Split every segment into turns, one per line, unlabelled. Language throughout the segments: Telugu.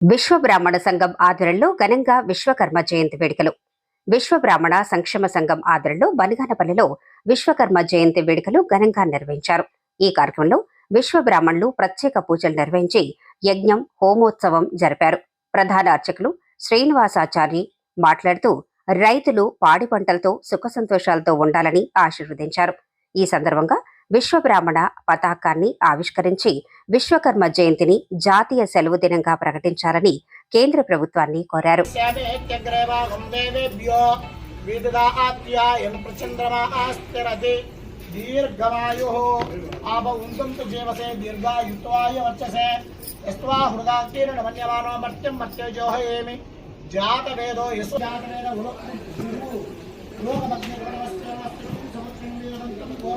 విశ్వ బ్రాహ్మణ సంఘం ఆధ్వర్యంలో ఘనంగా విశ్వకర్మ జయంతి వేడుకలు. విశ్వ బ్రాహ్మణ సంక్షేమ సంఘం ఆధ్వర్యంలో బనిగానపల్లిలో విశ్వకర్మ జయంతి వేడుకలు ఘనంగా నిర్వహించారు. ఈ కార్యక్రమంలో విశ్వ బ్రాహ్మణులు ప్రత్యేక పూజలు నిర్వహించి యజ్ఞం హోమోత్సవం జరిపారు. ప్రధాన అర్చకులు శ్రీనివాసాచారి మాట్లాడుతూ రైతులు పాడి పంటలతో సుఖ సంతోషాలతో ఉండాలని ఆశీర్వదించారు. ఈ సందర్భంగా విశ్వబ్రాహ్మణ పతాకాన్ని ఆవిష్కరించి విశ్వకర్మ జయంతిని జాతీయ సెలవు దినంగా ప్రకటించాలని కేంద్ర ప్రభుత్వాన్ని కోరారు.
దీర్ఘమాయు ఆపవుంతంతు జీవసే దీర్ఘాయుత్వాయ వర్చసే యస్వా హృదాకీర్ణ మన్యమానో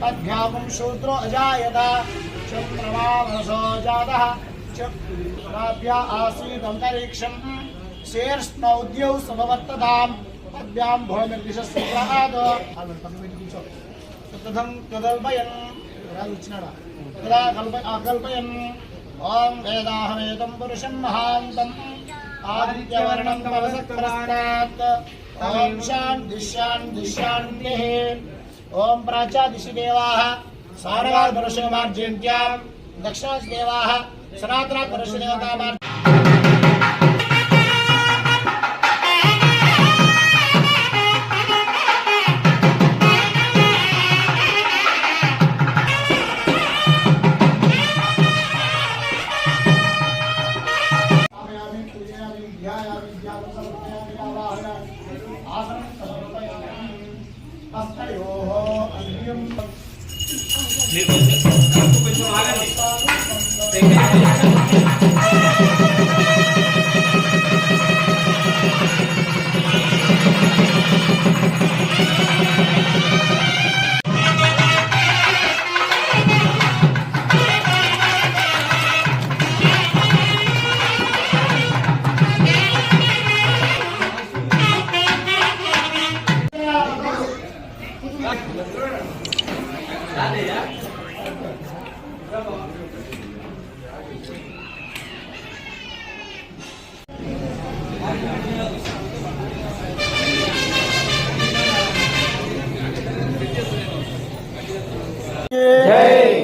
तद्भ्याकुं शूद्रो अजायत चक्रवामनसो जातः चक्राभ्या आसीदन्तरिक्षम् शेर्ष्णौद्यौ समवर्तताम् पद्भ्यां भोमिर्दिशस्वरात् तदं तदल्पयन् तदा कल्प अकल्पयन् ॐ वेदाहमेतं पुरुषं महान्तम् आदित्यवर्णं भवसत्प्रस्तात् ॐ शान्तिः शान्तिः शान्तिः ఓం ప్రాచాదిశి దేవాः సారగాల్ పురుషమార్జయంత్యాం దక్షిణాది దేవాः సనాతన పురుషదేవతామార్ కొంచెం ఆగండి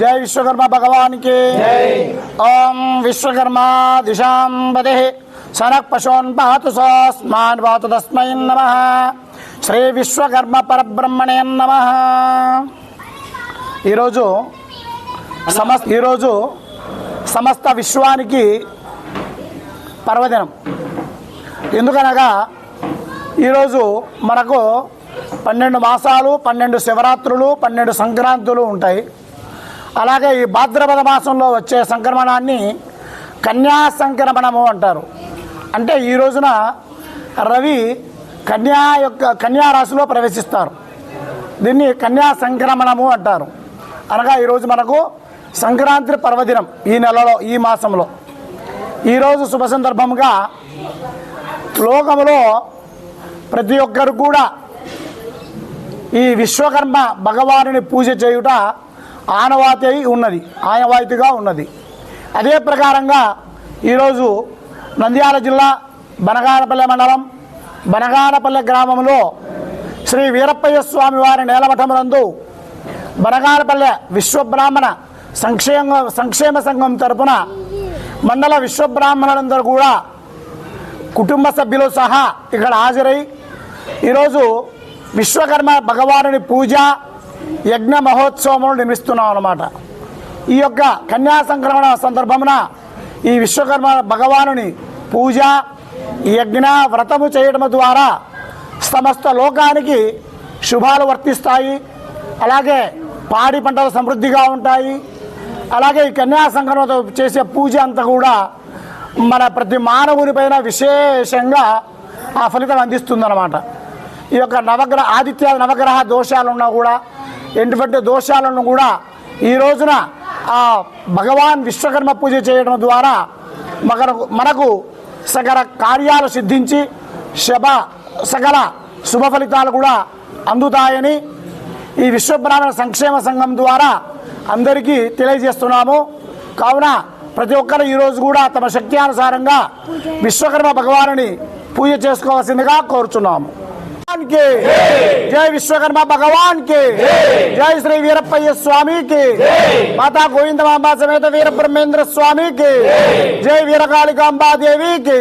जय विश्वकर्मा भगवान के। ओम विश्वकर्मा दिशा बदे। सनक पशोन पातु सस्मान पातु तस्म नम। श्री विश्वकर्मा पर ब्रह्मणे नम। ఈరోజు సమస్త ఈరోజు సమస్త విశ్వానికి పర్వదినం. ఎందుకనగా ఈరోజు మనకు పన్నెండు మాసాలు పన్నెండు శివరాత్రులు పన్నెండు సంక్రాంతులు ఉంటాయి. అలాగే ఈ భాద్రపద మాసంలో వచ్చే సంక్రమణాన్ని కన్యా సంక్రమణము అంటారు. అంటే ఈ రోజున రవి కన్యా యొక్క కన్యా రాశిలో ప్రవేశిస్తారు. దీన్ని కన్యా సంక్రమణము అంటారు. అనగా ఈరోజు మనకు సంక్రాంతి పర్వదినం ఈ నెలలో ఈ మాసంలో. ఈరోజు శుభ సందర్భంగా లోకంలో ప్రతి ఒక్కరు కూడా ఈ విశ్వకర్మ భగవానుని పూజ చేయుట ఆనవాతి అయి ఉన్నది ఆనవాయితీగా ఉన్నది. అదే ప్రకారంగా ఈరోజు నంద్యాల జిల్లా బనగానపల్లె మండలం బనగానపల్లె గ్రామంలో శ్రీ వీరప్పయ్య స్వామి వారి నేలమఠమునందు బరగాలపల్లె విశ్వబ్రాహ్మణ సంక్షేమ సంక్షేమ సంఘం తరపున మండల విశ్వబ్రాహ్మణులందరూ కూడా కుటుంబ సభ్యులు సహా ఇక్కడ హాజరై ఈరోజు విశ్వకర్మ భగవానుని పూజ యజ్ఞ మహోత్సవములు నిర్మిస్తున్నాం అన్నమాట. ఈ యొక్క కన్యా సంక్రమణ సందర్భమున ఈ విశ్వకర్మ భగవానుని పూజ యజ్ఞ వ్రతము చేయడం ద్వారా సమస్త లోకానికి శుభాలు వర్తిస్తాయి. అలాగే పాడి పంటలు సమృద్ధిగా ఉంటాయి. అలాగే ఈ కన్యాసంక్రమతో చేసే పూజ అంతా కూడా మన ప్రతి మానవునిపైన విశేషంగా ఆ ఫలితం అందిస్తుందన్నమాట. ఈ యొక్క నవగ్రహ ఆదిత్య నవగ్రహ దోషాలున్నా కూడా ఎటువంటి దోషాలను కూడా ఈ రోజున ఆ భగవాన్ విశ్వకర్మ పూజ చేయడం ద్వారా మనకు మనకు సకల కార్యాలు సిద్ధించి శభ సకల శుభ ఫలితాలు కూడా అందుతాయని ఈ విశ్వబ్రాహ్మణ సంక్షేమ సంఘం ద్వారా అందరికీ తెలియజేస్తున్నాము. కావున ప్రతి ఒక్కరు ఈరోజు కూడా తమ శక్త్యానుసారంగా విశ్వకర్మ భగవాను పూజ చేసుకోవాల్సిందిగా కోరుచున్నాము. జై విశ్వకర్మ భగవాన్కి జై శ్రీ వీరప్పయ్య స్వామికి మాతా గోవిందమాంబా సమేత వీర బ్రహ్మేంద్ర స్వామికి జై వీరకాళికాంబాదేవికి